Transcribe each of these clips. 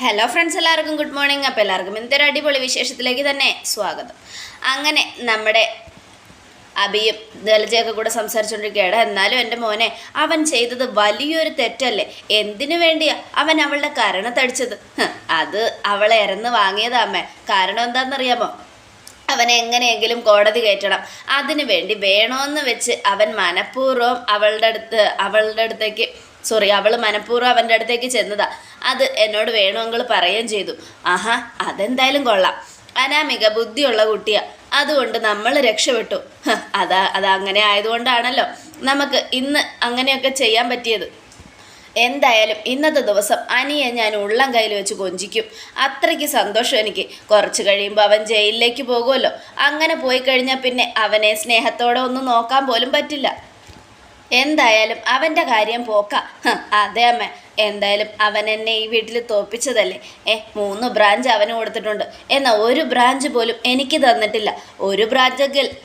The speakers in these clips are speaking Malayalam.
ഹലോ ഫ്രണ്ട്സ് എല്ലാവർക്കും ഗുഡ് മോർണിംഗ് അപ്പോൾ എല്ലാവർക്കും ഇന്നത്തെ ഒരു അടിപൊളി വിശേഷത്തിലേക്ക് തന്നെ സ്വാഗതം. അങ്ങനെ നമ്മുടെ അബിയും ദലജയൊക്കെ കൂടെ സംസാരിച്ചുകൊണ്ടിരിക്കുകയാണ് എന്നാലും എന്റെ മോനെ അവൻ ചെയ്തത് വലിയൊരു തെറ്റല്ലേ? എന്തിനു വേണ്ടിയാ അവൻ അവളുടെ കരണത്തടിച്ചത് അത് അവളെ ഇറന്ന് വാങ്ങിയതാ അമ്മേ. കാരണം എന്താണെന്നറിയാമോ? അവനെ എങ്ങനെയെങ്കിലും കോടതി കയറ്റണം. അതിനു വേണ്ടി വേണമെന്ന് വെച്ച് അവൻ മനഃപൂർവം അവളുടെ അടുത്ത് അവളുടെ അടുത്തേക്ക് സോറി അവൾ മനഃപൂർവം അവന്റെ അടുത്തേക്ക് ചെന്നതാ. അത് എന്നോട് വേണമെങ്കിൽ പറയുകയും ചെയ്തു. ആഹാ അതെന്തായാലും കൊള്ളാം. അനാമിക ബുദ്ധിയുള്ള കുട്ടിയാ. അതുകൊണ്ട് നമ്മൾ രക്ഷപ്പെട്ടു. അത് അങ്ങനെ ആയതുകൊണ്ടാണല്ലോ നമുക്ക് ഇന്ന് അങ്ങനെയൊക്കെ ചെയ്യാൻ പറ്റിയത്. എന്തായാലും ഇന്നത്തെ ദിവസം അനിയെ ഞാൻ ഉള്ളം കയ്യിൽ വെച്ച് കൊഞ്ചിക്കും. അത്രയ്ക്ക് സന്തോഷം എനിക്ക്. കുറച്ച് കഴിയുമ്പോൾ അവൻ ജയിലിലേക്ക് പോകുമല്ലോ. അങ്ങനെ പോയി കഴിഞ്ഞാൽ പിന്നെ അവനെ സ്നേഹത്തോടെ ഒന്നും നോക്കാൻ പോലും പറ്റില്ല. എന്തായാലും അവന്റെ കാര്യം പോക്ക. അതെ അമ്മ. എന്തായാലും അവൻ എന്നെ ഈ വീട്ടിൽ തോപ്പിച്ചതല്ലേ? ഏ മൂന്ന് ബ്രാഞ്ച് അവന് കൊടുത്തിട്ടുണ്ട്. എന്നാൽ ഒരു ബ്രാഞ്ച് പോലും എനിക്ക് തന്നിട്ടില്ല. ഒരു ബ്രാഞ്ചെങ്കിൽ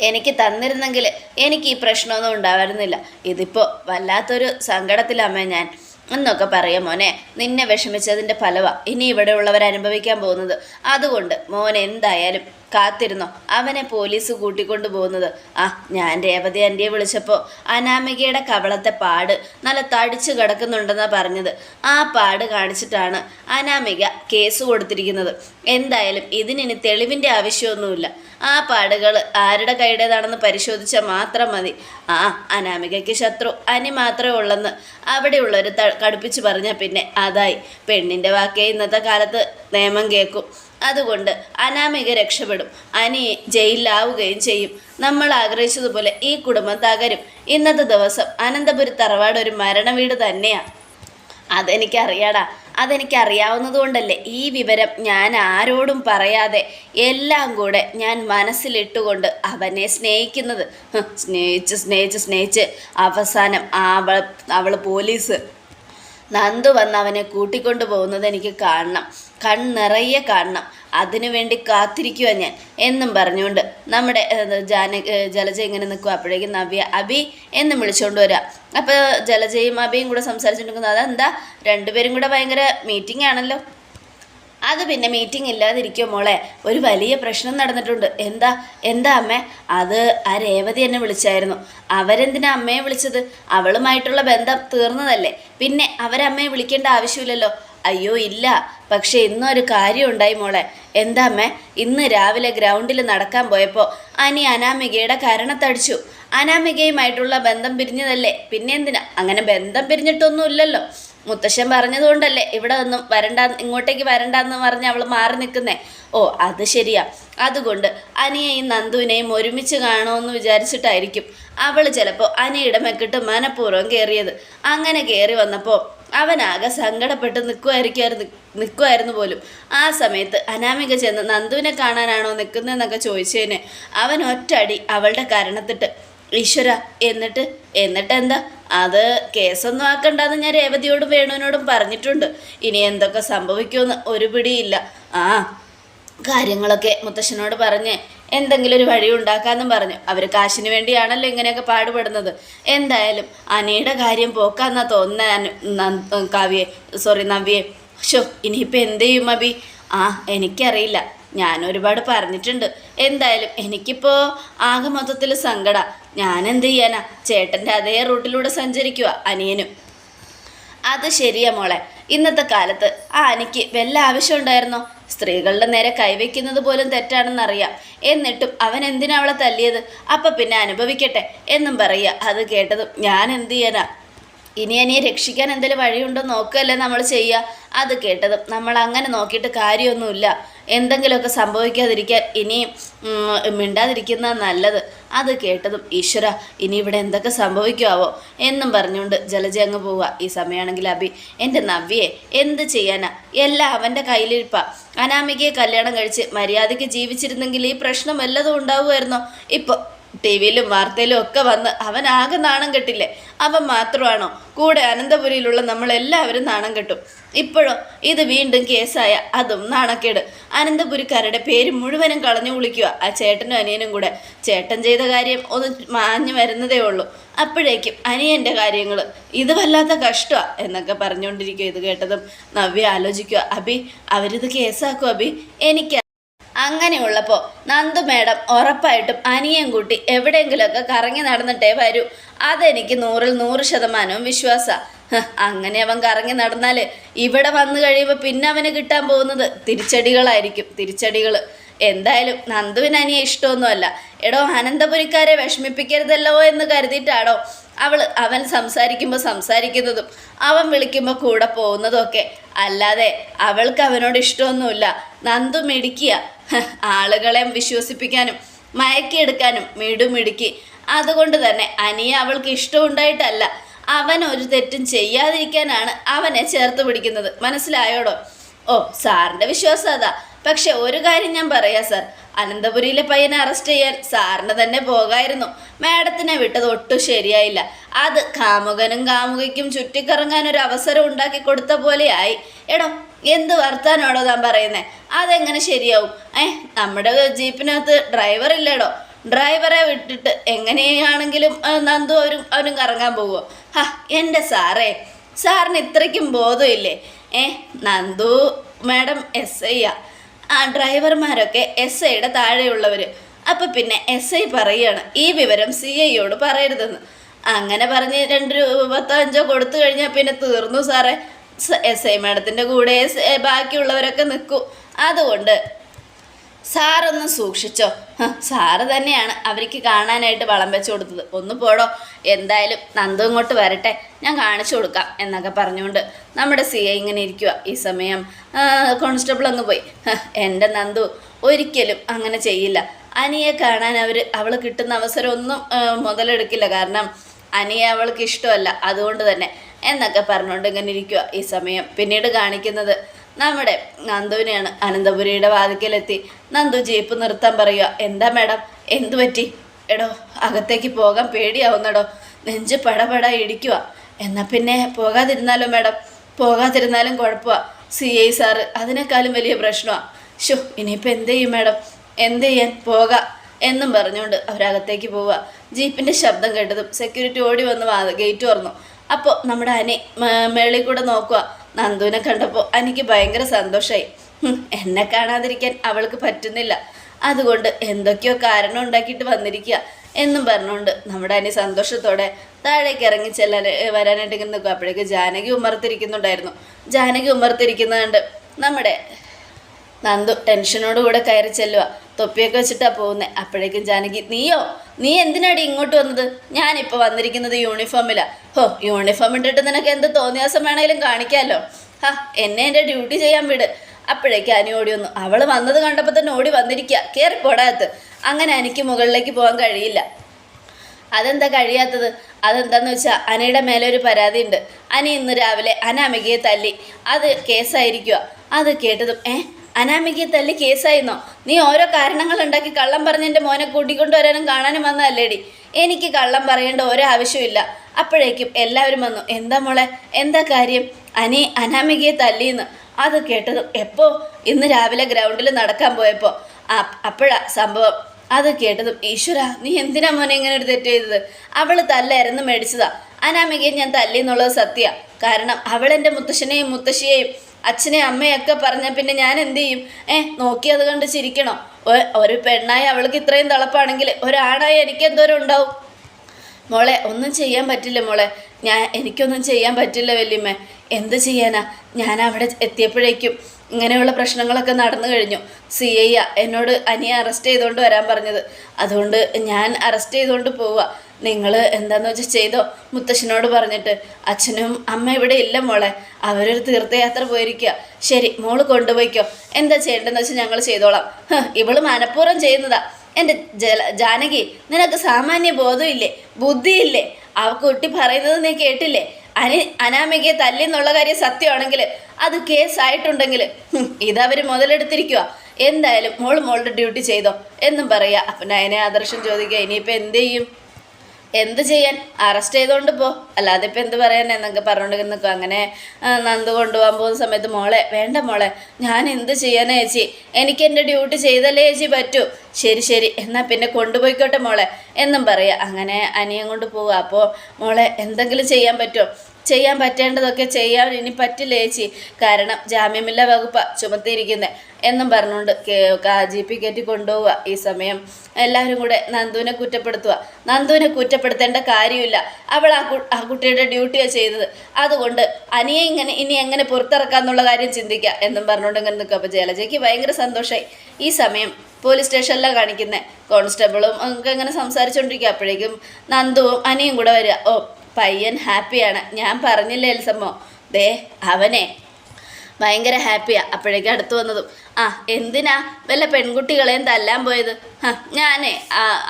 എനിക്ക് തന്നിരുന്നെങ്കിൽ എനിക്ക് ഈ പ്രശ്നമൊന്നും ഉണ്ടായിരുന്നില്ല. ഇതിപ്പോൾ വല്ലാത്തൊരു സങ്കടത്തിലമ്മ ഞാൻ. എന്നൊക്കെ പറയാം മോനെ. നിന്നെ വിഷമിച്ചതിന്റെ ഫലവ ഇനി ഇവിടെ ഉള്ളവർ അനുഭവിക്കാൻ പോകുന്നത്. അതുകൊണ്ട് മോൻ എന്തായാലും കാത്തിരുന്നോ. അവനെ പോലീസ് കൂട്ടിക്കൊണ്ടു പോകുന്നത് ആ ഞാൻ രേവതി ആന്റിയെ വിളിച്ചപ്പോൾ അനാമികയുടെ കവളത്തെ പാട് നല്ല തടിച്ചു കിടക്കുന്നുണ്ടെന്നാണ് പറഞ്ഞത്. ആ പാട് കാണിച്ചിട്ടാണ് അനാമിക കേസ് കൊടുത്തിരിക്കുന്നത്. എന്തായാലും ഇതിനിനി തെളിവിന്റെ ആവശ്യമൊന്നുമില്ല. ആ പാടുകൾ ആരുടെ കൈയുടേതാണെന്ന് പരിശോധിച്ചാൽ മാത്രം മതി. ആ അനാമികയ്ക്ക് ശത്രു അനി മാത്രമേ ഉള്ളെന്ന് അവിടെയുള്ളവർ കടുപ്പിച്ച് പറഞ്ഞാൽ പിന്നെ അതായി. പെണ്ണിന്റെ വാക്കേ ഇന്നത്തെ കാലത്ത് നിയമം കേൾക്കും. അതുകൊണ്ട് അനാമിക രക്ഷപ്പെടും. അനി ജയിലിലാവുകയും ചെയ്യും. നമ്മൾ ആഗ്രഹിച്ചതുപോലെ ഈ കുടുംബം തകരും. ഇന്നത്തെ ദിവസം അനന്തപുരി തറവാട് ഒരു മരണ വീട് തന്നെയാണ് അതെനിക്കറിയാടാ. അതെനിക്കറിയാവുന്നത് കൊണ്ടല്ലേ ഈ വിവരം ഞാൻ ആരോടും പറയാതെ എല്ലാം കൂടെ ഞാൻ മനസ്സിലിട്ടുകൊണ്ട് അവനെ സ്നേഹിക്കുന്നത്. സ്നേഹിച്ച് സ്നേഹിച്ച് സ്നേഹിച്ച് അവസാനം അവൾ അവൾ പോലീസ്. നന്ദു വന്ന് അവനെ കൂട്ടിക്കൊണ്ടു പോകുന്നത് എനിക്ക് കാണണം. കണ്ണിറയെ കാണണം. അതിനു വേണ്ടി കാത്തിരിക്കുക ഞാൻ എന്നും പറഞ്ഞുകൊണ്ട് നമ്മുടെ ജാന ജലജ ഇങ്ങനെ നിൽക്കുക അപ്പോഴേക്കും നവ്യ അബി എന്നും വിളിച്ചുകൊണ്ട് വരാം. അപ്പോൾ ജലജയും അബിയും കൂടെ സംസാരിച്ചുകൊണ്ടിരിക്കുന്നത് അതെന്താ? രണ്ടുപേരും കൂടെ ഭയങ്കര മീറ്റിംഗ് ആണല്ലോ. അത് പിന്നെ മീറ്റിംഗ് ഇല്ലാതിരിക്കുമോ മോളെ? ഒരു വലിയ പ്രശ്നം നടന്നിട്ടുണ്ട്. എന്താ? എന്താ അമ്മേ? അത് ആ രേവതി എന്നെ വിളിച്ചായിരുന്നു. അവരെന്തിനാ അമ്മയെ വിളിച്ചത്? അവളുമായിട്ടുള്ള ബന്ധം തീർന്നതല്ലേ. പിന്നെ അവരമ്മയെ വിളിക്കേണ്ട ആവശ്യമില്ലല്ലോ. അയ്യോ ഇല്ല. പക്ഷേ ഇന്നൊരു കാര്യം ഉണ്ടായി മോളെ എന്താമ്മേ ഇന്ന് രാവിലെ ഗ്രൗണ്ടിൽ നടക്കാൻ പോയപ്പോൾ അനി അനാമികയുടെ കരണത്തടിച്ചു. അനാമികയുമായിട്ടുള്ള ബന്ധം പിരിഞ്ഞതല്ലേ? പിന്നെ എന്തിനാ? അങ്ങനെ ബന്ധം പിരിഞ്ഞിട്ടൊന്നുമില്ലല്ലോ മുത്തശ്ശൻ പറഞ്ഞതുകൊണ്ടല്ലേ ഇവിടെ ഒന്നും വരണ്ട ഇങ്ങോട്ടേക്ക് വരണ്ടെന്ന് പറഞ്ഞ് അവൾ മാറി നിൽക്കുന്നേ. ഓ അത് ശരിയാ. അതുകൊണ്ട് അനിയെയും നന്ദുവിനെയും ഒരുമിച്ച് കാണുമെന്ന് വിചാരിച്ചിട്ടായിരിക്കും അവൾ ചിലപ്പോൾ അനിയുടെ മെക്കിട്ട് മനഃപൂർവം കയറിയത്. അങ്ങനെ കയറി വന്നപ്പോൾ അവനാകെ സങ്കടപ്പെട്ട് നിൽക്കുമായിരിക്കുമായിരുന്നു നിൽക്കുമായിരുന്നു പോലും. ആ സമയത്ത് അനാമിക ചെന്ന് നന്ദുവിനെ കാണാനാണോ നിൽക്കുന്നതെന്നൊക്കെ ചോദിച്ചതിന് അവൻ ഒറ്റടി അവളുടെ കരണത്തിട്ട് ഈശ്വര എന്നിട്ട്? എന്നിട്ട് എന്താ അത് കേസൊന്നും ആക്കണ്ടെന്ന് ഞാൻ രേവതിയോടും വേണുവിനോടും പറഞ്ഞിട്ടുണ്ട്. ഇനി എന്തൊക്കെ സംഭവിക്കുമെന്ന് ഒരു പിടിയില്ല. ആ കാര്യങ്ങളൊക്കെ മുത്തശ്ശനോട് പറഞ്ഞ് എന്തെങ്കിലും ഒരു വഴി ഉണ്ടാക്കാമെന്നും പറഞ്ഞു. അവർ കാശിന് വേണ്ടിയാണല്ലോ ഇങ്ങനെയൊക്കെ പാടുപെടുന്നത്. എന്തായാലും അനിയുടെ കാര്യം പോക്കാന്നാ തോന്നുന്ന കാവ്യെ സോറി നവ്യെ ഷോ ഇനിയിപ്പോൾ എന്ത് ചെയ്യും അബി ആ എനിക്കറിയില്ല. ഞാൻ ഒരുപാട് പറഞ്ഞിട്ടുണ്ട്. എന്തായാലും എനിക്കിപ്പോൾ ആകെ മൊത്തത്തിൽ സങ്കട. ഞാൻ എന്ത് ചെയ്യാനാ? ചേട്ടന്റെ അതേ റൂട്ടിലൂടെ സഞ്ചരിക്കുക അനിയനും. അത് ശരിയാ മോളെ. ഇന്നത്തെ കാലത്ത് ആ അനിക്ക് വല്ല ആവശ്യം ഉണ്ടായിരുന്നോ? സ്ത്രീകളുടെ നേരെ കൈവയ്ക്കുന്നത് പോലും തെറ്റാണെന്നറിയാം. എന്നിട്ടും അവൻ എന്തിനാ അവളെ തല്ലിയത്? അപ്പം പിന്നെ അനുഭവിക്കട്ടെ എന്നും പറയുക. അത് കേട്ടതും ഞാൻ എന്ത് ചെയ്യാനാ? ഇനി അനിയെ രക്ഷിക്കാൻ എന്തെങ്കിലും വഴിയുണ്ടോ നോക്കുകയല്ലേ നമ്മൾ ചെയ്യുക. അത് കേട്ടത് നമ്മൾ അങ്ങനെ നോക്കിയിട്ട് കാര്യമൊന്നുമില്ല. എന്തെങ്കിലുമൊക്കെ സംഭവിക്കാതിരിക്കാൻ ഇനിയും മിണ്ടാതിരിക്കുന്ന നല്ലത്. അത് കേട്ടതും ഈശ്വര ഇനി ഇവിടെ എന്തൊക്കെ സംഭവിക്കുമാവോ എന്നും പറഞ്ഞുകൊണ്ട് ജലജ അങ്ങ് പോവുക. ഈ സമയമാണെങ്കിൽ അബി എന്റെ നവ്യയെ എന്ത് ചെയ്യാനാ? എല്ലാം അവന്റെ കയ്യിലിരിപ്പാ. അനാമികയെ കല്യാണം കഴിച്ച് മര്യാദയ്ക്ക് ജീവിച്ചിരുന്നെങ്കിൽ ഈ പ്രശ്നം വല്ലതും ഉണ്ടാവുമായിരുന്നോ? ഇപ്പോൾ ടി വിയിലും വാർത്തയിലും ഒക്കെ വന്ന് അവൻ ആകെ നാണം കെട്ടില്ലേ? അവൻ മാത്രമാണോ? കൂടെ അനന്തപുരിയിലുള്ള നമ്മളെല്ലാവരും നാണം കെട്ടും. ഇപ്പോഴോ? ഇത് വീണ്ടും കേസായ അതും നാണക്കേട്. അനന്തപുരിക്കാരുടെ പേര് മുഴുവനും കളഞ്ഞു വിളിക്കുക ആ ചേട്ടനും അനിയനും കൂടെ. ചേട്ടൻ ചെയ്ത കാര്യം ഒന്ന് മാഞ്ഞു വരുന്നതേ ഉള്ളൂ. അപ്പോഴേക്കും അനിയന്റെ കാര്യങ്ങൾ. ഇത് വല്ലാത്ത കഷ്ടമാണ് എന്നൊക്കെ പറഞ്ഞുകൊണ്ടിരിക്കുക ഇത് കേട്ടതും. നവ്യ ആലോചിക്കുക അബി അവരിത് കേസാക്കും അബി. എനിക്ക് അങ്ങനെയുള്ളപ്പോൾ നന്ദു മേഡം ഉറപ്പായിട്ടും അനിയൻ കൂട്ടി എവിടെയെങ്കിലുമൊക്കെ കറങ്ങി നടന്നിട്ടേ വരൂ. അതെനിക്ക് നൂറിൽ നൂറ് ശതമാനവും വിശ്വാസമാണ് അങ്ങനെ അവൻ കറങ്ങി നടന്നാൽ ഇവിടെ വന്നു കഴിയുമ്പോൾ പിന്നെ അവന് കിട്ടാൻ പോകുന്നത്. തിരിച്ചടികളായിരിക്കും തിരിച്ചടികൾ എന്തായാലും നന്ദുവിന് അനിയെ ഇഷ്ടമൊന്നുമല്ല. എടോ അനന്തപുരിക്കാരെ വിഷമിപ്പിക്കരുതല്ലോ എന്ന് കരുതിയിട്ടാണോ അവൾ അവൻ സംസാരിക്കുമ്പോൾ സംസാരിക്കുന്നതും അവൻ വിളിക്കുമ്പോൾ കൂടെ പോകുന്നതും ഒക്കെ. അല്ലാതെ അവൾക്ക് അവനോട് ഇഷ്ടമൊന്നുമില്ല. നന്ദു മിടിക്കുക ആളുകളെ വിശ്വസിപ്പിക്കാനും മയക്കിയെടുക്കാനും മിടുമിടുക്കി. അതുകൊണ്ട് തന്നെ അനിയ അവൾക്ക് ഇഷ്ടമുണ്ടായിട്ടല്ല. അവൻ ഒരു തെറ്റും ചെയ്യാതിരിക്കാനാണ് അവനെ ചേർത്ത് പിടിക്കുന്നത്. മനസ്സിലായോടോ? ഓ സാറിന്റെ വിശ്വാസം അതാ. പക്ഷെ ഒരു കാര്യം ഞാൻ പറയാം സാർ. അനന്തപുരിയിലെ പയ്യനെ അറസ്റ്റ് ചെയ്യാൻ സാറിന് തന്നെ പോകായിരുന്നു. മാഡത്തിനെ വിട്ടത് ഒട്ടും ശരിയായില്ല. അത് കാമുകനും കാമുകയ്ക്കും ചുറ്റിക്കറങ്ങാൻ ഒരു അവസരം ഉണ്ടാക്കി കൊടുത്ത പോലെയായി. എടോ എന്ത് വർത്താനാണോ താൻ പറയുന്നത് അതെങ്ങനെ ശരിയാവും? ഏ നമ്മുടെ ജീപ്പിനകത്ത് ഡ്രൈവർ ഇല്ലേടോ? ഡ്രൈവറെ വിട്ടിട്ട് എങ്ങനെയാണെങ്കിലും നന്ദു അവരും അവനും കറങ്ങാൻ പോകുമോ ഹാ എന്റെ സാറേ സാറിന് ഇത്രയ്ക്കും ബോധമില്ലേ? ഏ നന്ദു മാഡം എസ് ഐയാ ആ. ഡ്രൈവർമാരൊക്കെ എസ് ഐയുടെ താഴെയുള്ളവർ അപ്പം പിന്നെ എസ് ഐ പറയുകയാണ് ഈ വിവരം സി ഐയോട് പറയരുതെന്ന്. അങ്ങനെ പറഞ്ഞ് രണ്ട് രൂപ പത്തോ അഞ്ചോ കൊടുത്തു കഴിഞ്ഞാൽ പിന്നെ തീർന്നു സാറേ. എസ് ഐ മാഡത്തിന്റെ കൂടെ ബാക്കിയുള്ളവരൊക്കെ നിൽക്കും അതുകൊണ്ട് സാറൊന്ന് സൂക്ഷിച്ചോ. സാറ് തന്നെയാണ് അവർക്ക് കാണാനായിട്ട് വളം വെച്ച് കൊടുത്തത്. ഒന്ന് പോടോ. എന്തായാലും നന്ദു ഇങ്ങോട്ട് വരട്ടെ. ഞാൻ കാണിച്ചു കൊടുക്കാം എന്നൊക്കെ പറഞ്ഞുകൊണ്ട് നമ്മുടെ സി ഐ ഇങ്ങനെ ഇരിക്കുക ഈ സമയം കോൺസ്റ്റബിൾ അങ്ങ് പോയി. എന്റെ നന്ദു ഒരിക്കലും അങ്ങനെ ചെയ്യില്ല. അനിയെ കാണാൻ അവർ അവൾ കിട്ടുന്ന അവസരമൊന്നും മുതലെടുക്കില്ല. കാരണം അനിയെ അവൾക്ക് ഇഷ്ടമല്ല. അതുകൊണ്ട് തന്നെ എന്നൊക്കെ പറഞ്ഞുകൊണ്ട് ഇങ്ങനെ ഇരിക്കുക ഈ സമയം. പിന്നീട് കാണിക്കുന്നത് നമ്മുടെ നന്ദുവിനെയാണ്. അനന്തപുരിയുടെ വാതിക്കലെത്തി. നന്ദു ജീപ്പ് നിർത്താൻ പറയുക എന്താ മേഡം? എന്തു പറ്റി? എടോ അകത്തേക്ക് പോകാൻ പേടിയാവുന്നടോ. നെഞ്ച് പടപട ഇടിക്കുക എന്നാൽ പിന്നെ പോകാതിരുന്നാലോ മേഡം? പോകാതിരുന്നാലും കുഴപ്പമാണ് സി ഐ സാറ് അതിനേക്കാളും വലിയ പ്രശ്നമാണ് ഷോ ഇനിയിപ്പോൾ എന്ത് ചെയ്യും മേഡം? എന്ത് ചെയ്യാൻ? പോകാം. എന്നും പറഞ്ഞുകൊണ്ട് അവരകത്തേക്ക് പോവുക ജീപ്പിന്റെ ശബ്ദം കേട്ടതും സെക്യൂരിറ്റി ഓടി വന്ന് ഗേറ്റ് തുറന്നു. അപ്പോൾ നമ്മുടെ അനി മേളിൽ കൂടെ നോക്കുക നന്ദുവിനെ കണ്ടപ്പോൾ അനിക്ക് ഭയങ്കര സന്തോഷമായി എന്നെ കാണാതിരിക്കാൻ അവൾക്ക് പറ്റുന്നില്ല. അതുകൊണ്ട് എന്തൊക്കെയോ കാരണം ഉണ്ടാക്കിയിട്ട് വന്നിരിക്കുക എന്നും പറഞ്ഞുകൊണ്ട് നമ്മുടെ അനി സന്തോഷത്തോടെ താഴേക്ക് ഇറങ്ങി ചെല്ലാൻ വരാനായിട്ട് ഇങ്ങനെ നിൽക്കും അപ്പോഴേക്ക് ജാനകി ഉമർത്തിരിക്കുന്നുണ്ടായിരുന്നു. ജാനകി ഉമർത്തിരിക്കുന്നതുകൊണ്ട് നമ്മുടെ നന്ദു ടെൻഷനോടുകൂടെ കയറി ചെല്ലുക തൊപ്പിയൊക്കെ വെച്ചിട്ടാ പോകുന്നത് അപ്പോഴേക്കും ജാനകി നീയോ? നീ എന്തിനാടി ഇങ്ങോട്ട് വന്നത്? ഞാനിപ്പോൾ വന്നിരിക്കുന്നത് യൂണിഫോമിലാണ് ഹോ യൂണിഫോം ഇട്ടിട്ട് നിനക്ക് എന്ത് തോന്നിയാസം വേണമെങ്കിലും കാണിക്കാമല്ലോ ഹാ എന്നെ എന്റെ ഡ്യൂട്ടി ചെയ്യാൻ വിട്. അപ്പോഴേക്ക് അനി ഓടി വന്നു. അവൾ വന്നത് കണ്ടപ്പോൾ തന്നെ ഓടി വന്നിരിക്കുക കയറി പോടാത്ത് അങ്ങനെ എനിക്ക് മുകളിലേക്ക് പോകാൻ കഴിയില്ല. അതെന്താ കഴിയാത്തത്? അതെന്താന്ന് വെച്ചാൽ അനയുടെ മേലെ ഒരു പരാതി ഉണ്ട് അനി ഇന്ന് രാവിലെ അനാമികയെ തല്ലി. അത് കേസായിരിക്കുക അത് കേട്ടതും ഏ? അനാമികയെ തല്ലി കേസായിരുന്നോ നീ ഓരോ കാരണങ്ങൾ ഉണ്ടാക്കി കള്ളം പറഞ്ഞ് എന്റെ മോനെ കൂട്ടിക്കൊണ്ടുവരാനും കാണാനും വന്നതല്ലേടി? എനിക്ക് കള്ളം പറയേണ്ട ഓരോ ആവശ്യമില്ല അപ്പോഴേക്കും എല്ലാവരും വന്നു. എന്താ മോളെ? എന്താ കാര്യം? അനി അനാമികയെ തല്ലിയെന്ന് അത് കേട്ടതും എപ്പോ? ഇന്ന് രാവിലെ ഗ്രൗണ്ടിൽ നടക്കാൻ പോയപ്പോൾ അപ്പോഴാ സംഭവം. അത് കേട്ടതും ഈശ്വര നീ എന്തിനാ മോനെ ഇങ്ങനെ ഒരു തെറ്റ് ചെയ്തത്? അവൾ തല്ലായിരുന്നു മേടിച്ചതാ. അനാമികയെ ഞാൻ തല്ലി എന്നുള്ളത് സത്യ. കാരണം അവൾ എന്റെ മുത്തശ്ശനെയും മുത്തശ്ശിയെയും അച്ഛനെയും അമ്മയൊക്കെ പറഞ്ഞ പിന്നെ ഞാൻ എന്ത് ചെയ്യും? ഏ നോക്കി അത് കണ്ട് ചിരിക്കണോ. ഒരു പെണ്ണായി അവൾക്ക് ഇത്രയും തിളപ്പാണെങ്കിൽ ഒരാണായി എനിക്ക് എന്തോരം ഉണ്ടാവും? മോളെ ഒന്നും ചെയ്യാൻ പറ്റില്ല മോളെ. ഞാൻ എനിക്കൊന്നും ചെയ്യാൻ പറ്റില്ല വല്യമ്മ. എന്ത് ചെയ്യാനാ? ഞാൻ അവിടെ എത്തിയപ്പോഴേക്കും ഇങ്ങനെയുള്ള പ്രശ്നങ്ങളൊക്കെ നടന്നു കഴിഞ്ഞു. സി ഐ എന്നോട് അനിയെ അറസ്റ്റ് ചെയ്തുകൊണ്ട് വരാൻ പറഞ്ഞത്. അതുകൊണ്ട് ഞാൻ അറസ്റ്റ് ചെയ്തുകൊണ്ട് പോവുക നിങ്ങൾ എന്താന്ന് വെച്ചാൽ ചെയ്തോ? മുത്തശ്ശനോട് പറഞ്ഞിട്ട്. അച്ഛനും അമ്മ ഇവിടെ ഇല്ല മോളെ. അവരൊരു തീർത്ഥയാത്ര പോയിരിക്കുക ശരി മോൾ കൊണ്ടുപോയിക്കോ. എന്താ ചെയ്യേണ്ടതെന്ന് വെച്ചാൽ ഞങ്ങൾ ചെയ്തോളാം. ഇവൾ മനഃപൂർവം ചെയ്യുന്നതാ. എന്റെ ജല ജാനകി നിനക്ക് സാമാന്യ ബോധമില്ലേ? ബുദ്ധിയില്ലേ? ആ കുട്ടി പറയുന്നത് നീ കേട്ടില്ലേ? അനി അനാമികയെ തല്ലി എന്നുള്ള കാര്യം സത്യമാണെങ്കിൽ അത് കേസായിട്ടുണ്ടെങ്കിൽ ഇതവർ മുതലെടുത്തിരിക്കുക എന്തായാലും മോൾ മോളുടെ ഡ്യൂട്ടി ചെയ്തോ എന്നും പറയാ. അപ്പം നയനെ ആദർശം ചോദിക്കുക. ഇനിയിപ്പോൾ എന്ത് ചെയ്യും? എന്ത് ചെയ്യാൻ? അറസ്റ്റ് ചെയ്തുകൊണ്ട് പോ. അല്ലാതെ ഇപ്പം എന്ത് പറയാൻ എന്നൊക്കെ പറഞ്ഞുകൊണ്ട് നിൽക്കും അങ്ങനെ നന്ദ് നന്ദു കൊണ്ടുപോകാൻ പോകുന്ന സമയത്ത് മോളെ വേണ്ട മോളെ. ഞാൻ എന്ത് ചെയ്യാനാ ചേച്ചി? എനിക്ക് എന്റെ ഡ്യൂട്ടി ചെയ്തല്ലേ ചേച്ചി പറ്റൂ. ശരി ശരി. എന്നാൽ പിന്നെ കൊണ്ടുപോയിക്കോട്ടെ മോളെ. എന്നും പറയുക അങ്ങനെ അനിയൻ കൊണ്ട് പോവുക അപ്പോൾ മോളെ എന്തെങ്കിലും ചെയ്യാൻ പറ്റുമോ? ചെയ്യാൻ പറ്റേണ്ടതൊക്കെ ചെയ്യാൻ ഇനി പറ്റില്ല ചേച്ചി? കാരണം ജാമ്യമില്ല വകുപ്പ ചുമത്തിയിരിക്കുന്നത് എന്നും പറഞ്ഞുകൊണ്ട് ജി പി കയറ്റി കൊണ്ടുപോവുക ഈ സമയം. എല്ലാവരും കൂടെ നന്ദുവിനെ കുറ്റപ്പെടുത്തുക നന്ദുവിനെ കുറ്റപ്പെടുത്തേണ്ട കാര്യമില്ല. അവൾ ആ ആ കുട്ടിയുടെ ഡ്യൂട്ടിയാണ് ചെയ്തത് അതുകൊണ്ട് അനിയെ ഇങ്ങനെ ഇനി എങ്ങനെ പുറത്തിറക്കാന്നുള്ള കാര്യം ചിന്തിക്കുക എന്നും പറഞ്ഞുകൊണ്ട് ഇങ്ങനെ നിൽക്കുക അപ്പോൾ ജലജയ്ക്ക് ഭയങ്കര സന്തോഷമായി ഈ സമയം പോലീസ് സ്റ്റേഷനിലാണ് കാണിക്കുന്നത് കോൺസ്റ്റബിളും ഒക്കെ ഇങ്ങനെ സംസാരിച്ചുകൊണ്ടിരിക്കുക അപ്പോഴേക്കും നന്ദുവും അനിയും കൂടെ വരിക ഓ പയ്യൻ ഹാപ്പിയാണ്. ഞാൻ പറഞ്ഞില്ലേ എൽസമ്മോ? ദേ അവനെ. ഭയങ്കര ഹാപ്പിയാ. അപ്പോഴേക്ക് അടുത്ത് വന്നതും ആ എന്തിനാ? വല്ല പെൺകുട്ടികളെയും തല്ലാൻ പോയത്? ആ ഞാനേ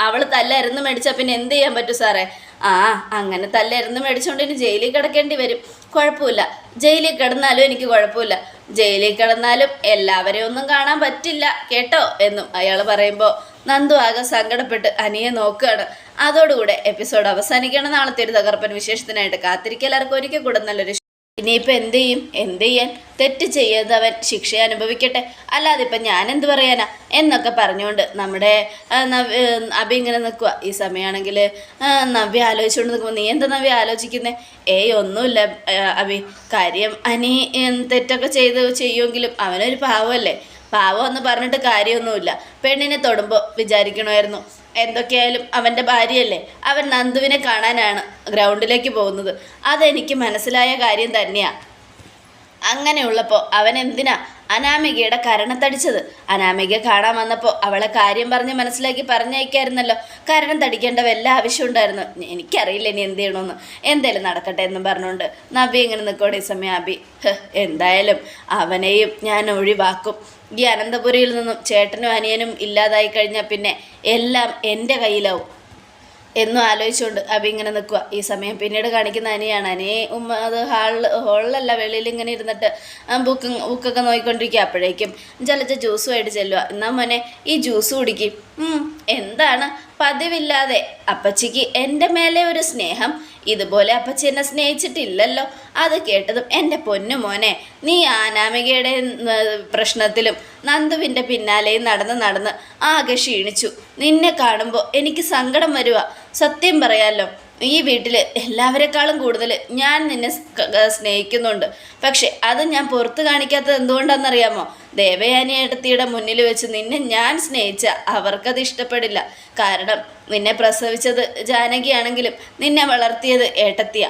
അവൾ തല്ലരുന്ന് മേടിച്ചാൽ പിന്നെ എന്ത് ചെയ്യാൻ പറ്റും സാറേ? ആ അങ്ങനെ തല്ലരുന്ന് മേടിച്ചുകൊണ്ട് ഇനി ജയിലിൽ കിടക്കേണ്ടി വരും. കുഴപ്പമില്ല. ജയിലിൽ കിടന്നാലും എനിക്ക് കുഴപ്പമില്ല. ജയിലിൽ കിടന്നാലും എല്ലാവരെയും ഒന്നും കാണാൻ പറ്റില്ല കേട്ടോ? എന്നും അയാൾ പറയുമ്പോൾ നന്ദു ആകെ സങ്കടപ്പെട്ട് അനിയെ നോക്കുകയാണ്. അതോടുകൂടെ എപ്പിസോഡ് അവസാനിക്കണം നാളത്തെ ഒരു തകർപ്പൻ വിശേഷത്തിനായിട്ട് കാത്തിരിക്കുക. എല്ലാവർക്കും ഒരിക്കൽ കൂടെ നല്ലൊരു ഇനിയിപ്പോൾ എന്ത് ചെയ്യും? എന്ത് ചെയ്യാൻ? തെറ്റ് ചെയ്തവൻ ശിക്ഷ അനുഭവിക്കട്ടെ. അല്ലാതെ ഇപ്പം ഞാൻ എന്ത് പറയാനാ? എന്നൊക്കെ പറഞ്ഞുകൊണ്ട് നമ്മുടെ അഭി ഇങ്ങനെ നിൽക്കുക ഈ സമയമാണെങ്കിൽ നവ്യ ആലോചിച്ചുകൊണ്ട് നിൽക്കുമ്പോൾ നീ എന്താ നവ്യ ആലോചിക്കുന്നത് ഏയ് ഒന്നുമില്ല അഭി കാര്യം അനി തെറ്റൊക്കെ ചെയ്ത് ചെയ്യുമെങ്കിലും അവനൊരു പാവമല്ലേ? പാവം എന്ന് പറഞ്ഞിട്ട് കാര്യമൊന്നുമില്ല. പെണ്ണിനെ തൊടുമ്പോൾ വിചാരിക്കണമായിരുന്നു. എന്തൊക്കെയായാലും അവന്റെ ഭാര്യയല്ലേ. അവൻ നന്ദുവിനെ കാണാനാണ് ഗ്രൗണ്ടിലേക്ക് പോകുന്നത്. അതെനിക്ക് മനസ്സിലായ കാര്യം തന്നെയാണ് അങ്ങനെയുള്ളപ്പോൾ അവൻ എന്തിനാ അനാമികയുടെ കരണത്തടിച്ചത് അനാമിക കാണാൻ വന്നപ്പോൾ അവളെ കാര്യം പറഞ്ഞ് മനസ്സിലാക്കി പറഞ്ഞയക്കായിരുന്നല്ലോ. കരണം തടിക്കേണ്ട വല്ല ആവശ്യം ഉണ്ടായിരുന്നു? എനിക്കറിയില്ല ഇനി എന്ത് ചെയ്യണമെന്ന് എന്തായാലും നടക്കട്ടെ എന്നും പറഞ്ഞുകൊണ്ട് നബി ഇങ്ങനെ നിൽക്കോടെ ഈ സമയം അബി. എന്തായാലും അവനെയും ഞാൻ ഒഴിവാക്കും. ഈ അനന്തപുരിയിൽ നിന്നും ചേട്ടനും അനിയനും ഇല്ലാതായി കഴിഞ്ഞാൽ പിന്നെ എല്ലാം എന്റെ കയ്യിലാവും. എന്നും ആലോചിച്ചുകൊണ്ട് അബി ഇങ്ങനെ നിൽക്കുക ഈ സമയം പിന്നീട് കാണിക്കുന്ന അനിയാണ്. അനിയെ ഉമ്മ അത് ഹാളിൽ ഹോളിലല്ല വെളിയിൽ ഇങ്ങനെ ഇരുന്നിട്ട് ബുക്ക് ബുക്കൊക്കെ നോക്കിക്കൊണ്ടിരിക്കുക അപ്പോഴേക്കും ജലജ ജ്യൂസുമായിട്ട് ചെല്ലുക എന്നാൽ മോനെ ഈ ജ്യൂസ് കുടിക്കും. എന്താണ്? പതിവില്ലാതെ അപ്പച്ചിക്ക് എന്റെ മേലെ ഒരു സ്നേഹം ഇതുപോലെ അപ്പച്ചി എന്നെ സ്നേഹിച്ചിട്ടില്ലല്ലോ. അത് കേട്ടതും എന്റെ പൊന്നു മോനെ നീ ആനാമികയുടെ പ്രശ്നത്തിലും നന്ദുവിന്റെ പിന്നാലെയും നടന്ന് നടന്ന് ആകെ ക്ഷീണിച്ചു. നിന്നെ കാണുമ്പോൾ എനിക്ക് സങ്കടം വരുക സത്യം പറയാലോ ഈ വീട്ടിൽ എല്ലാവരെക്കാളും കൂടുതൽ ഞാൻ നിന്നെ സ്നേഹിക്കുന്നുണ്ട്. പക്ഷെ അത് ഞാൻ പുറത്ത് കാണിക്കാത്തത് എന്തുകൊണ്ടാണെന്നറിയാമോ? ദേവയാനി ഏട്ടത്തിയുടെ മുന്നിൽ വെച്ച് നിന്നെ ഞാൻ സ്നേഹിച്ച അവർക്കത് ഇഷ്ടപ്പെടില്ല. കാരണം നിന്നെ പ്രസവിച്ചത് ജാനകിയാണെങ്കിലും നിന്നെ വളർത്തിയത് ഏട്ടത്തിയ.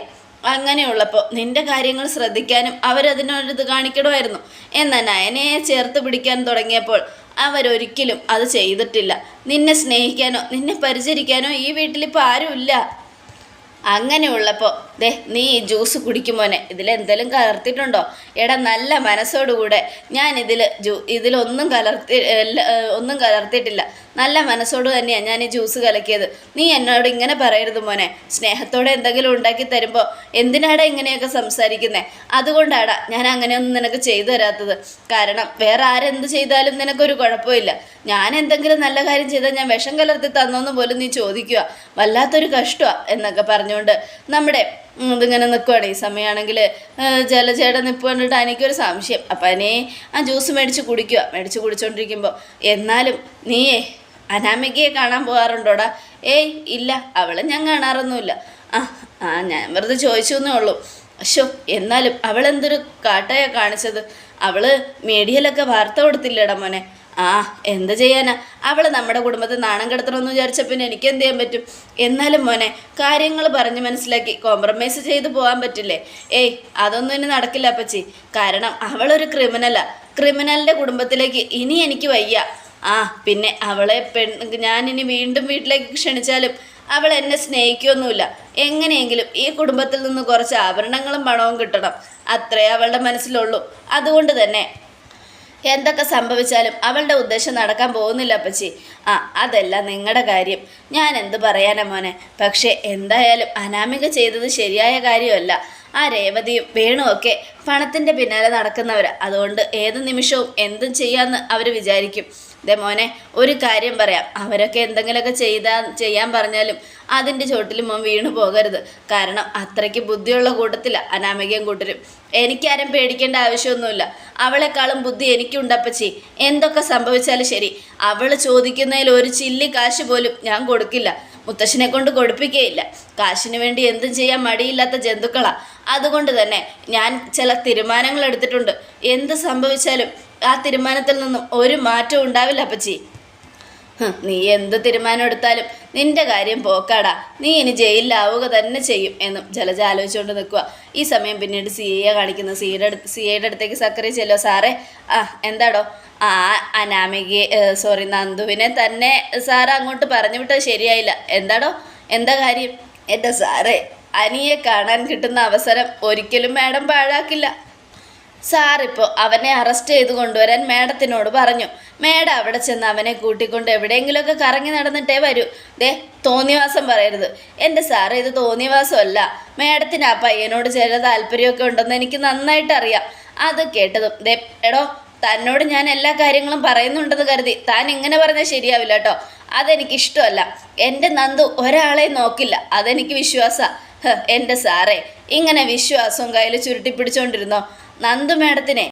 അങ്ങനെയുള്ളപ്പോൾ നിന്റെ കാര്യങ്ങൾ ശ്രദ്ധിക്കാനും അവരതിനൊരിത് കാണിക്കണമായിരുന്നു. എന്നാൽ നയനയെ ചേർത്ത് പിടിക്കാൻ തുടങ്ങിയപ്പോൾ അവരൊരിക്കലും അത് ചെയ്തിട്ടില്ല. നിന്നെ സ്നേഹിക്കാനോ നിന്നെ പരിചരിക്കാനോ ഈ വീട്ടിലിപ്പോൾ ആരുമില്ല. അങ്ങനെയുള്ളപ്പോൾ ദേ നീ ഈ ജ്യൂസ് കുടിക്കുമോനെ ഇതിലെന്തെങ്കിലും കലർത്തിയിട്ടുണ്ടോ? എടാ നല്ല മനസ്സോടുകൂടെ. ഞാൻ ഇതിൽ ജ്യൂ ഇതിലൊന്നും കലർത്തി ഒന്നും കലർത്തിയിട്ടില്ല. നല്ല മനസ്സോട് തന്നെയാണ് ഞാൻ ഈ ജ്യൂസ് കലക്കിയത്. നീ എന്നോട് ഇങ്ങനെ പറയരുത് മോനെ. സ്നേഹത്തോടെ എന്തെങ്കിലും ഉണ്ടാക്കി തരുമ്പോൾ എന്തിനാടാ ഇങ്ങനെയൊക്കെ സംസാരിക്കുന്നത് അതുകൊണ്ടാടാ ഞാൻ അങ്ങനെയൊന്നും നിനക്ക് ചെയ്തു തരാത്തത്. കാരണം വേറെ ആരെന്ത് ചെയ്താലും നിനക്കൊരു കുഴപ്പമില്ല. ഞാൻ എന്തെങ്കിലും നല്ല കാര്യം ചെയ്താൽ ഞാൻ വിഷം കലർത്തി തന്നോന്ന് പോലും നീ ചോദിക്കുക വല്ലാത്തൊരു കഷ്ടമാണ് എന്നൊക്കെ പറഞ്ഞുകൊണ്ട് നമ്മുടെ ഇതിങ്ങനെ നിൽക്കുവാണ് ഈ സമയമാണെങ്കിൽ ജലചേട നിപ്പ് കണ്ടിട്ട് എനിക്കൊരു സംശയം. അപ്പം അനേ ആ ജ്യൂസ് മേടിച്ച് കുടിക്കുക. മേടിച്ച് കുടിച്ചോണ്ടിരിക്കുമ്പോൾ എന്നാലും നീയേ അനാമികയെ കാണാൻ പോകാറുണ്ടോടാ? ഏയ് ഇല്ല. അവളെ ഞാൻ കാണാറൊന്നുമില്ല. ആ ആ ഞാൻ വെറുതെ ചോദിച്ചു എന്നേ ഉള്ളൂ. അശോ എന്നാലും അവളെന്തൊരു കാട്ടയാ കാണിച്ചത്? അവൾ മീഡിയയിലൊക്കെ വാർത്ത കൊടുത്തില്ലടാ മോനെ. ആ എന്ത് ചെയ്യാനാ? അവൾ നമ്മുടെ കുടുംബത്തെ നാണം കിടത്തണമെന്ന് വിചാരിച്ച പിന്നെ എനിക്ക് എന്ത് ചെയ്യാൻ പറ്റും? എന്നാലും മോനെ കാര്യങ്ങൾ പറഞ്ഞ് മനസ്സിലാക്കി കോംപ്രമൈസ് ചെയ്ത് പോകാൻ പറ്റില്ലേ? ഏയ് അതൊന്നും ഇനി നടക്കില്ല അപ്പച്ചി. കാരണം അവളൊരു ക്രിമിനലാ ക്രിമിനലിന്റെ കുടുംബത്തിലേക്ക് ഇനി എനിക്ക് വയ്യ. ആ പിന്നെ അവളെ പെൺ ഇനി വീണ്ടും വീട്ടിലേക്ക് ക്ഷണിച്ചാലും അവൾ എന്നെ സ്നേഹിക്കുകയൊന്നുമില്ല എങ്ങനെയെങ്കിലും ഈ കുടുംബത്തിൽ നിന്ന് കുറച്ച് ആഭരണങ്ങളും പണവും കിട്ടണം. അത്രേ അവളുടെ മനസ്സിലുള്ളൂ. അതുകൊണ്ട് തന്നെ എന്തൊക്കെ സംഭവിച്ചാലും അവളുടെ ഉദ്ദേശം നടക്കാൻ പോകുന്നില്ല അപ്പച്ചി. ആ അതല്ല നിങ്ങളുടെ കാര്യം. ഞാൻ എന്ത് പറയാനാ മോനെ? പക്ഷേ എന്തായാലും അനാമിക ചെയ്തത് ശരിയായ കാര്യമല്ല. ആ രേവതിയും വേണുമൊക്കെ പണത്തിന്റെ പിന്നാലെ നടക്കുന്നവരാ. അതുകൊണ്ട് ഏത് നിമിഷവും എന്തും ചെയ്യാമെന്ന് അവർ വിചാരിക്കും. ദേ മോനെ ഒരു കാര്യം പറയാം. അവരൊക്കെ എന്തെങ്കിലുമൊക്കെ ചെയ്താ ചെയ്യാൻ പറഞ്ഞാലും അതിന്റെ ചോട്ടിൽ മോൻ വീണു പോകരുത്. കാരണം അത്രയ്ക്ക് ബുദ്ധിയുള്ള കൂട്ടത്തില്ല അനാമികയും കൂട്ടരും. എനിക്കാരും പേടിക്കേണ്ട ആവശ്യമൊന്നുമില്ല. അവളെക്കാളും ബുദ്ധി എനിക്കുണ്ടപ്പച്ചി എന്തൊക്കെ സംഭവിച്ചാലും ശരി. അവൾ ചോദിക്കുന്നതിൽ ഒരു ചില്ലി കാശ് പോലും ഞാൻ കൊടുക്കില്ല. മുത്തശ്ശനെ കൊണ്ട് കൊടുപ്പിക്കുകയില്ല കാശിന് വേണ്ടി എന്തും ചെയ്യാൻ മടിയില്ലാത്ത ജന്തുക്കളാണ് അതുകൊണ്ട് തന്നെ ഞാൻ ചില തീരുമാനങ്ങൾ എടുത്തിട്ടുണ്ട്. എന്ത് സംഭവിച്ചാലും ആ തീരുമാനത്തിൽ നിന്നും ഒരു മാറ്റവും ഉണ്ടാവില്ല അപ്പച്ചി. നീ എന്ത് തീരുമാനം എടുത്താലും നിന്റെ കാര്യം പോക്കാടാ. നീ ഇനി ജയിലിലാവുക തന്നെ ചെയ്യും എന്നും ജലജ ആലോചിച്ചുകൊണ്ട് നിൽക്കുക. ഈ സമയം പിന്നീട് സി എ കാണിക്കുന്ന. സിയുടെ അടുത്ത് സി എയുടെ അടുത്തേക്ക് സക്കറി ചെല്ലോ സാറേ. ആ എന്താടോ? ആ അനാമികയെ സോറി നന്ദുവിനെ തന്നെ സാറ് അങ്ങോട്ട് പറഞ്ഞു വിട്ടത് ശരിയായില്ല. എന്താടോ? എന്താ കാര്യം? എന്റെ സാറേ അനിയെ കാണാൻ കിട്ടുന്ന അവസരം ഒരിക്കലും മാഡം പാഴാക്കില്ല. സാറിപ്പോൾ അവനെ അറസ്റ്റ് ചെയ്ത് കൊണ്ടുവരാൻ മാഡത്തിനോട് പറഞ്ഞു. മാഡം അവിടെ ചെന്ന് അവനെ കൂട്ടിക്കൊണ്ട് എവിടെയെങ്കിലുമൊക്കെ കറങ്ങി നടന്നിട്ടേ വരൂ. ദേ തോന്നിവാസം പറയരുത്. എന്റെ സാറ് ഇത് തോന്നിവാസമല്ല മാഡത്തിന് ആ പയ്യനോട് ചില താല്പര്യമൊക്കെ ഉണ്ടെന്ന് എനിക്ക് നന്നായിട്ട് അറിയാം. അത് കേട്ടതും ദേ എടോ തന്നോട് ഞാൻ എല്ലാ കാര്യങ്ങളും പറയുന്നുണ്ടെന്ന് കരുതി. താൻ ഇങ്ങനെ പറഞ്ഞാൽ ശരിയാവില്ല കേട്ടോ. അതെനിക്ക് ഇഷ്ടമല്ല. എന്റെ നന്ദു ഒരാളെ നോക്കില്ല. അതെനിക്ക് വിശ്വാസമാണ് എന്റെ സാറേ ഇങ്ങനെ വിശ്വാസവും കയ്യിൽ ചുരുട്ടി പിടിച്ചോണ്ടിരുന്നോ നന്ദു മേഡത്തിനെ